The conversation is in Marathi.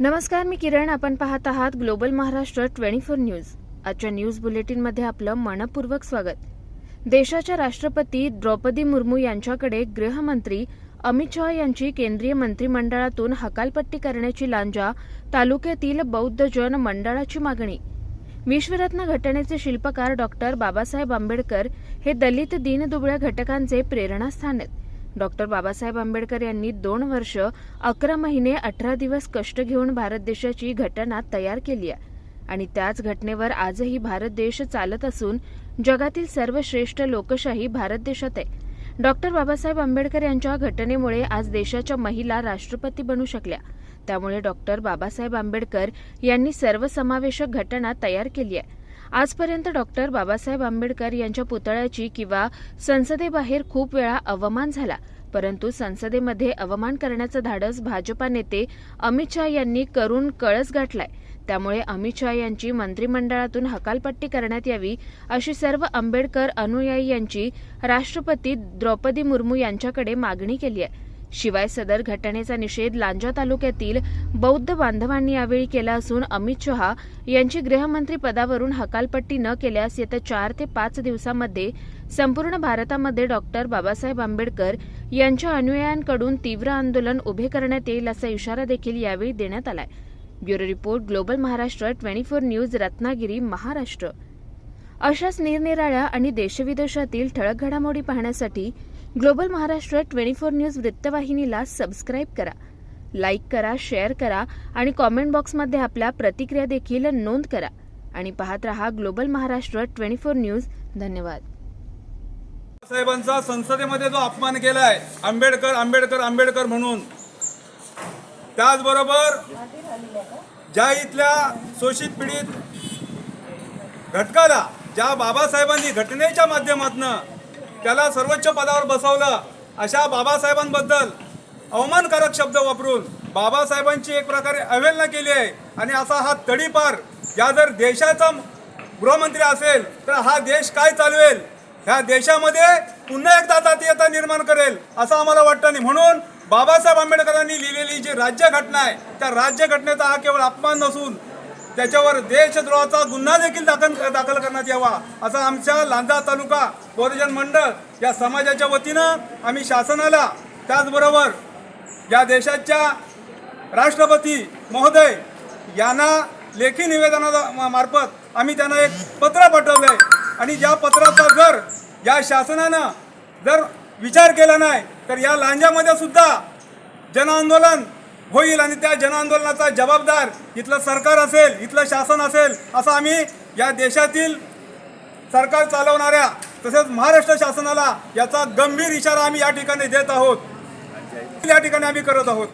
नमस्कार मी किरण. आपण पाहत आहात global Maharashtra twenty four news. आजच्या न्यूज बुलेटिनमध्ये आपलं मनपूर्वक स्वागत. देशाच्या राष्ट्रपती द्रौपदी मुर्मू यांच्याकडे गृहमंत्री अमित शहा यांची केंद्रीय मंत्रिमंडळातून हकालपट्टी करण्याची लांजा तालुक्यातील बौद्ध जन मंडळाची मागणी. विश्वरत्न घटनेचे शिल्पकार डॉक्टर बाबासाहेब आंबेडकर हे दलित दीनदुबळ्या घटकांचे प्रेरणास्थान आहेत. डॉक्टर बाबासाहेब आंबेडकर यांनी दोन वर्ष अकरा महिने अठरा दिवस कष्ट घेऊन भारत देशाची घटना तयार केली आहे. आणि त्याच घटनेवर आजही भारत देश चालत असून जगातील सर्वश्रेष्ठ लोकशाही भारत देशात आहे. डॉक्टर बाबासाहेब आंबेडकर यांच्या घटनेमुळे आज देशाच्या महिला राष्ट्रपती बनू शकल्या. त्यामुळे डॉक्टर बाबासाहेब आंबेडकर यांनी सर्वसमावेशक घटना तयार केली आहे. आजपर्यंत डॉक्टर बाबासाहेब आंबेडकर यांच्या पुतळ्याची किंवा संसदेबाहेर खूप वेळा अवमान झाला परंतु संसदेमध्ये अवमान करण्याचं धाडस भाजपा नेते अमित शहा यांनी करून कळस गाठलाय. त्यामुळे अमित शहा यांची मंत्रिमंडळातून हकालपट्टी करण्यात यावी अशी सर्व आंबेडकर अनुयायी यांची राष्ट्रपती द्रौपदी मुर्मू यांच्याकडे मागणी केली आहे. शिवाय सदर घटनेचा निषेध लांजा तालुक्यातील बौद्ध बांधवांनी यावेळी केला असून अमित शहा यांची गृहमंत्री पदावरून हकालपट्टी न केल्यास येत्या चार ते पाच दिवसामध्ये संपूर्ण भारतामध्ये डॉक्टर बाबासाहेब आंबेडकर यांच्या अनुयायांकडून तीव्र आंदोलन उभे करण्यात येईल असा इशारा देखील यावेळी देण्यात आलाय. Bureau report global Maharashtra twenty four news Ratnagiri Maharashtra. अशाच निरनिराळ्या आणि देशविदेशातील ठळक घडामोडी पाहण्यासाठी global Maharashtra twenty four news वृत्तवाहिनीला सबस्क्राईब करा लाईक करा शेअर करा आणि कॉमेंट बॉक्समध्ये आपल्या प्रतिक्रिया देखील नोंद करा. आणि पाहत रहा global Maharashtra twenty four news. धन्यवाद. साहेबांचा संसदेमध्ये जो अपमान केलाय आंबेडकर आंबेडकर आंबेडकर म्हणून. त्याचबरोबर ज्या इथल्या शोषित पीडित घटकाला ज्या बाबासाहेबांनी घटनेच्या माध्यमातून त्याला सर्वोच्च पदावर बसवलं. अशा बाबासाहेबांबद्दल अवमानकारक शब्द वापरून बाबासाहेबांची एक प्रकारे अवहेलना केली आहे. आणि असा हा तडीपार या जर देशाचा गृहमंत्री असेल तर हा देश काय चालवेल ह्या देशामध्ये पुन्हा एकदा जातीयता निर्माण करेल असं आम्हाला वाटतं नाही. म्हणून बाबासाहेब आंबेडकरांनी लिहिलेली जी राज्यघटना आहे त्या राज्यघटनेचा हा केवळ अपमान नसून त्याच्यावर देशद्रोहाचा गुन्हा देखील दाखल दाखल करण्यात यावा असं आमच्या लांजा तालुका बहुजन मंडळ या समाजाच्या वतीनं आम्ही शासनाला त्याचबरोबर या देशाच्या राष्ट्रपती महोदय यांना लेखी निवेदना मार्फत आम्ही त्यांना एक पत्र पाठवलंय. आणि ज्या पत्राचा जर या शासनानं जर विचार केला नाही तर या लांजामध्ये सुद्धा जनआंदोलन होईल आणि त्या जनआंदोलनाचा जबाबदार इथलं सरकार असेल इथलं शासन असेल असं आम्ही या देशातील सरकार चालवणाऱ्या तसेच महाराष्ट्र शासनाला याचा गंभीर इशारा आम्ही या ठिकाणी देत आहोत. या ठिकाणी आम्ही करत आहोत.